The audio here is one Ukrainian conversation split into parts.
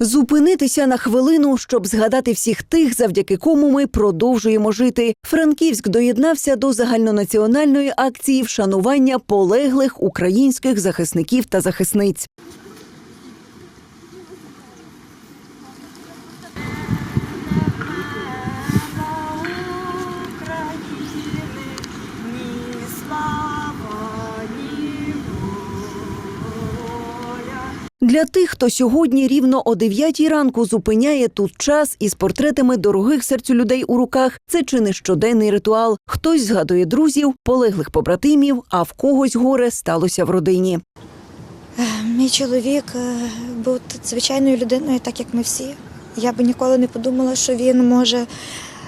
Зупинитися на хвилину, щоб згадати всіх тих, завдяки кому ми продовжуємо жити. Франківськ доєднався до загальнонаціональної акції вшанування полеглих українських захисників та захисниць. Для тих, хто сьогодні рівно о 9 ранку зупиняє тут час із портретами дорогих серцю людей у руках, це чи не щоденний ритуал. Хтось згадує друзів, полеглих побратимів, а в когось горе сталося в родині. Мій чоловік е, був звичайною людиною, так як ми всі. Я би ніколи не подумала, що він може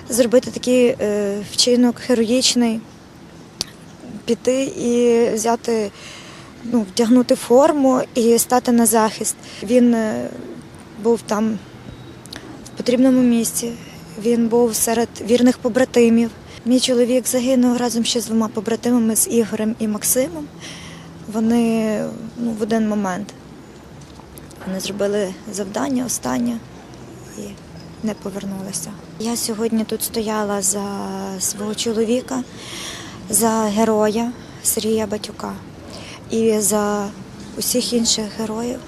зробити такий е, вчинок героїчний, піти і взяти, ну, вдягнути форму і стати на захист. Він е, був там в потрібному місці. Він був серед вірних побратимів. Мій чоловік загинув разом ще з двома побратимами з Ігорем і Максимом. Вони ну, в один момент вони зробили завдання останнє і не повернулися. Я сьогодні тут стояла за свого чоловіка, за героя Сергія Батюка і за усіх інших героїв,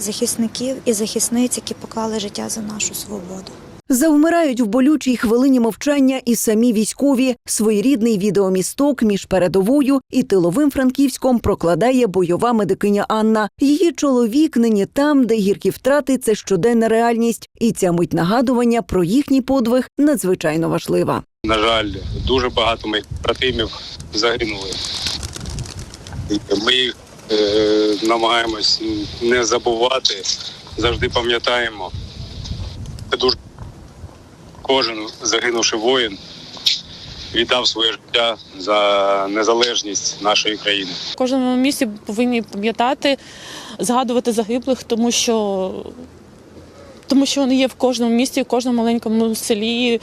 захисників і захисниць, які поклали життя за нашу свободу. Завмирають в болючій хвилині мовчання і самі військові. Своєрідний відеомісток між передовою і тиловим Франківськом прокладає бойова медикиня Анна. Її чоловік нині там, де гіркі втрати це щоденна реальність, і ця мить нагадування про їхній подвиг надзвичайно важлива. На жаль, дуже багато моїх братимів загинули. І Ми їх е, намагаємось не забувати, завжди пам'ятаємо. Це дуже кожен загинувши воїн віддав своє життя за незалежність нашої країни. В кожному місці повинні пам'ятати, згадувати загиблих, тому що, тому що вони є в кожному місті, в кожному маленькому селі,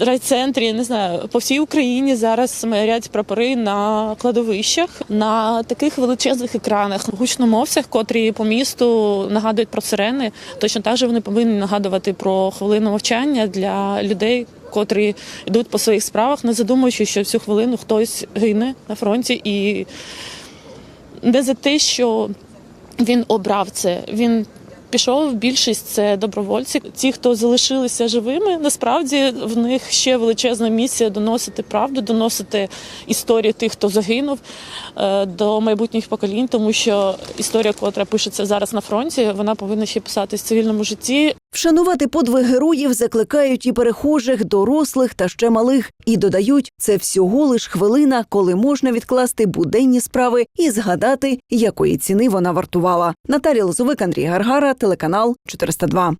райцентрі, не знаю, по всій Україні зараз майорять прапори на кладовищах, на таких величезних екранах, гучномовцях, котрі по місту нагадують про сирени. Точно так же вони повинні нагадувати про хвилину мовчання для людей. Котрі йдуть по своїх справах, не задумуючи, що всю хвилину хтось гине на фронті, і не за те, що він обрав це. Він пішов. Більшість це добровольці. Ті, хто залишилися живими, насправді в них ще величезна місія доносити правду, доносити історії тих, хто загинув е, до майбутніх поколінь, тому що історія, котра пишеться зараз на фронті, вона повинна ще писатись в цивільному житті. Вшанувати подвиг героїв закликають і перехожих, дорослих та ще малих. І додають, це всього лиш хвилина, коли можна відкласти буденні справи і згадати, якої ціни вона вартувала. Наталія Лозовик, Андрій Гаргара, телеканал 402.